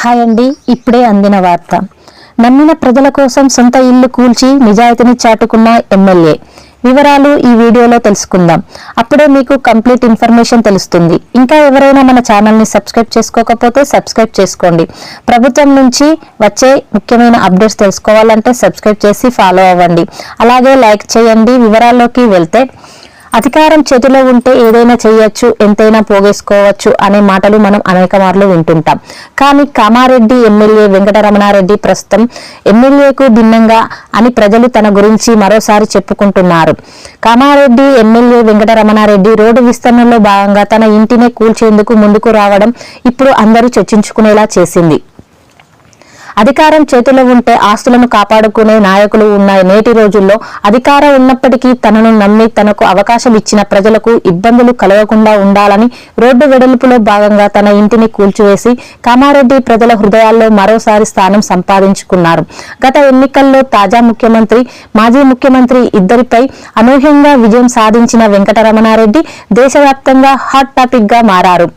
Hi అండి ఇప్పుడే అందిన వార్త. నమ్మిన ప్రజల కోసం సొంత ఇల్లు కూల్చి నిజాయితీని చాటుకున్న ఎమ్మెల్యే. వివరాలు ఈ వీడియోలో తెలుసుకుందాం. అప్పుడే మీకు కంప్లీట్ ఇన్ఫర్మేషన్ తెలుస్తుంది. ఇంకా ఎవరైనా మన ఛానల్ని సబ్స్క్రైబ్ చేసుకోకపోతే సబ్స్క్రైబ్ చేసుకోండి. ప్రభుత్వం నుంచి వచ్చే ముఖ్యమైన అప్డేట్స్ తెలుసుకోవాలంటే సబ్స్క్రైబ్ చేసి ఫాలో అవ్వండి. అలాగే లైక్ చేయండి. వివరాల్లోకి వెళ్తే అధికారం చేతిలో ఉంటే ఏదైనా చేయొచ్చు ఎంతైనా పోగేసుకోవచ్చు అనే మాటలు మనం అనేక మార్లు వింటుంటాం. కానీ కామారెడ్డి ఎమ్మెల్యే వెంకటరమణారెడ్డి ప్రస్తుతం ఎమ్మెల్యేకు భిన్నంగా అని ప్రజలు తన గురించి మరోసారి చెప్పుకుంటున్నారు. కామారెడ్డి ఎమ్మెల్యే వెంకటరమణారెడ్డి రోడ్డు విస్తరణలో భాగంగా తన ఇంటినే కూల్చేందుకు ముందుకు రావడం ఇప్పుడు అందరూ చర్చించుకునేలా చేసింది. అధికారం చేతిలో ఉంటే ఆస్తులను కాపాడుకునే నాయకులు ఉన్నాయి. నేటి రోజుల్లో అధికారం ఉన్నప్పటికీ తనను నమ్మి తనకు అవకాశం ఇచ్చిన ప్రజలకు ఇబ్బందులు కలగకుండా ఉండాలని రోడ్డు వెడల్పులో భాగంగా తన ఇంటిని కూల్చివేసి కామారెడ్డి ప్రజల హృదయాల్లో మరోసారి స్థానం సంపాదించుకున్నారు. గత ఎన్నికల్లో తాజా ముఖ్యమంత్రి మాజీ ముఖ్యమంత్రి ఇద్దరిపై అనూహ్యంగా విజయం సాధించిన వెంకటరమణారెడ్డి దేశవ్యాప్తంగా హాట్ టాపిక్గా మారారు.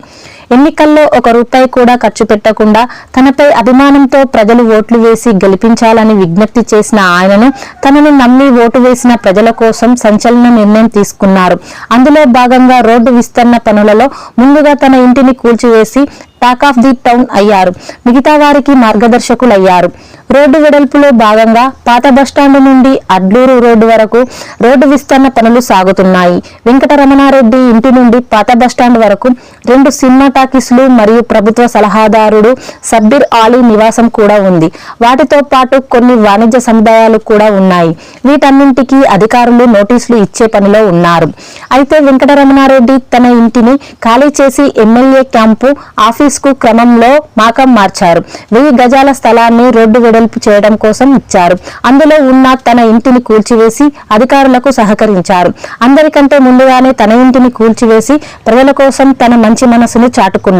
ఎన్నికల్లో ఒక రూపాయి కూడా ఖర్చు పెట్టకుండా తనపై అభిమానంతో ప్రజలు ఓట్లు వేసి గెలిపించాలని విజ్ఞప్తి చేసిన ఆయనను తనను నమ్మి ఓటు వేసిన ప్రజల కోసం సంచలన నిర్ణయం తీసుకున్నారు. అందులో భాగంగా రోడ్డు విస్తరణ పనులలో ముందుగా తన ఇంటిని కూల్చివేసి టాక్ ఆఫ్ ది టౌన్ అయ్యారు. మిగతా వారికి మార్గదర్శకులయ్యారు. రోడ్డు వెడల్పులో భాగంగా పాత బస్టాండ్ నుండి అడ్లూరు రోడ్డు వరకు రోడ్డు విస్తరణ పనులు సాగుతున్నాయి. వెంకటరమణారెడ్డి ఇంటి నుండి పాత బస్టాండ్ వరకు రెండు సినిమా టాకీస్లు మరియు ప్రభుత్వ సలహాదారుడు సబ్బీర్ ఆలీ నివాసం కూడా ఉంది. వాటితో పాటు కొన్ని వాణిజ్య సముదాయాలు కూడా ఉన్నాయి. వీటన్నింటికి అధికారులు నోటీసులు ఇచ్చే పనిలో ఉన్నారు. అయితే వెంకటరమణారెడ్డి తన ఇంటిని ఖాళీ చేసి ఎమ్మెల్యే క్యాంపు ఆఫీస్ కు క్రమంలో మాకం మార్చారు. వెయ్యి గజాల స్థలాన్ని రోడ్డు వెడల్పు చేయడం కోసం ఇచ్చారు. అందులో ఉన్న తన ఇంటిని కూల్చివేసి అధికారులకు సహకరించారు. అందరికంటే ముందుగానే తన ఇంటిని కూల్చివేసి ప్రజల కోసం తన మంచి మనసును చాటుకున్నారు.